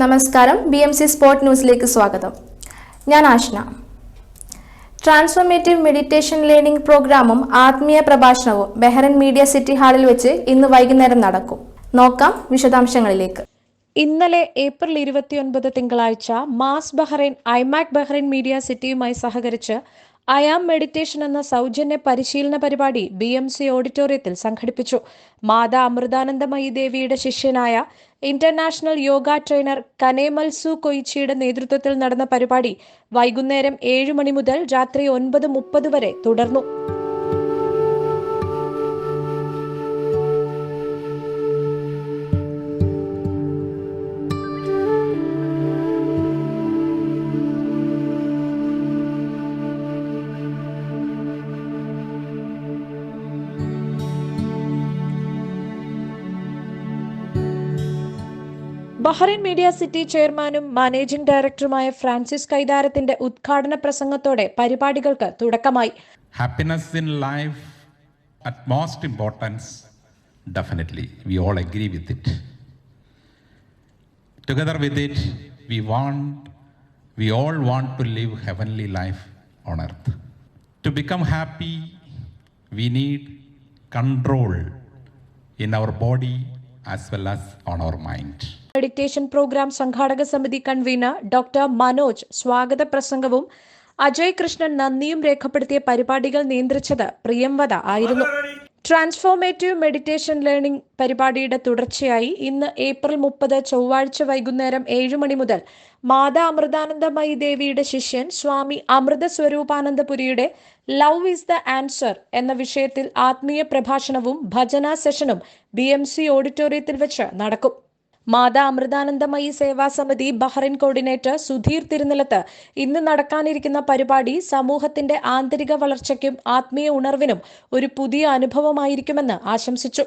നമസ്കാരം. B M C sport ന്യൂസിലേക്ക് സ്വാഗതം. ഞാൻ ആഷ്ന. ട്രാൻസ്ഫോർമേറ്റീവ് മെഡിറ്റേഷൻ ലേണിംഗ് പ്രോഗ്രാമും ആത്മീയ പ്രഭാഷണവും ബെഹ്റൻ മീഡിയ സിറ്റി ഹാളിൽ വെച്ച് ഇന്ന് വൈകുന്നേരം നടക്കും. നോക്കാം വിശദാംശങ്ങളിലേക്ക്. ഇന്നലെ ഏപ്രിൽ ഇരുപത്തിയൊൻപത് തിങ്കളാഴ്ച മാസ് ബഹ്റൈൻ ഐമാക് ബഹ്റൈൻ മീഡിയ സിറ്റിയുമായി സഹകരിച്ച് അയാം മെഡിറ്റേഷൻ എന്ന സൗജന്യ പരിശീലന പരിപാടി ബി എം സി ഓഡിറ്റോറിയത്തിൽ സംഘടിപ്പിച്ചു. മാതാ അമൃതാനന്ദമയി ദേവിയുടെ ശിഷ്യനായ ഇന്റർനാഷണൽ യോഗ ട്രെയിനർ കനേമൽസു കൊയിച്ചിയുടെ നേതൃത്വത്തിൽ നടന്ന പരിപാടി വൈകുന്നേരം ഏഴ് മണി മുതൽ രാത്രി ഒൻപത് മുപ്പത് വരെ തുടർന്നു. ബഹ്റൈൻ മീഡിയ സിറ്റി ചെയർമാനും മാനേജിംഗ് ഡയറക്ടറുമായ ഫ്രാൻസിസ് കൈതാരത്തിന്റെ ഉദ്ഘാടന പ്രസംഗത്തോടെ പരിപാടികൾക്ക് തുടക്കമായി Happiness in life, at most importance, definitely. We all agree with it. Together with it, we want, we all want to live heavenly life on earth. To become happy, we need control in our body as well as on our mind. Meditation programme സംഘാടക സമിതി convener doctor Manoj സ്വാഗത പ്രസംഗവും അജയ് കൃഷ്ണൻ നന്ദിയും രേഖപ്പെടുത്തിയ പരിപാടികൾ നിയന്ത്രിച്ചത് പ്രിയംവദ ആയിരുന്നു transformative meditation learning പരിപാടിയുടെ തുടർച്ചയായി ഇന്ന് ഏപ്രിൽ മുപ്പത് ചൊവ്വാഴ്ച വൈകുന്നേരം ഏഴു മണി മുതൽ മാതാ അമൃതാനന്ദമയി ദേവിയുടെ ശിഷ്യൻ സ്വാമി അമൃത സ്വരൂപാനന്ദപുരിയുടെ ലവ് ഈസ് ദ ആൻസർ എന്ന വിഷയത്തിൽ ആത്മീയ പ്രഭാഷണവും ഭജന സെഷനും ബി ഓഡിറ്റോറിയത്തിൽ വെച്ച് നടക്കും. മാതാ അമൃതാനന്ദമയി സേവാ സമിതി ബഹ്റൈൻ കോർഡിനേറ്റർ സുധീർ തിരുനിലത്ത് ഇന്ന് നടക്കാനിരിക്കുന്ന പരിപാടി സമൂഹത്തിന്റെ ആന്തരിക വളർച്ചയ്ക്കും ആത്മീയ ഉണർവിനും ഒരു പുതിയ അനുഭവമായിരിക്കുമെന്ന് ആശംസിച്ചു.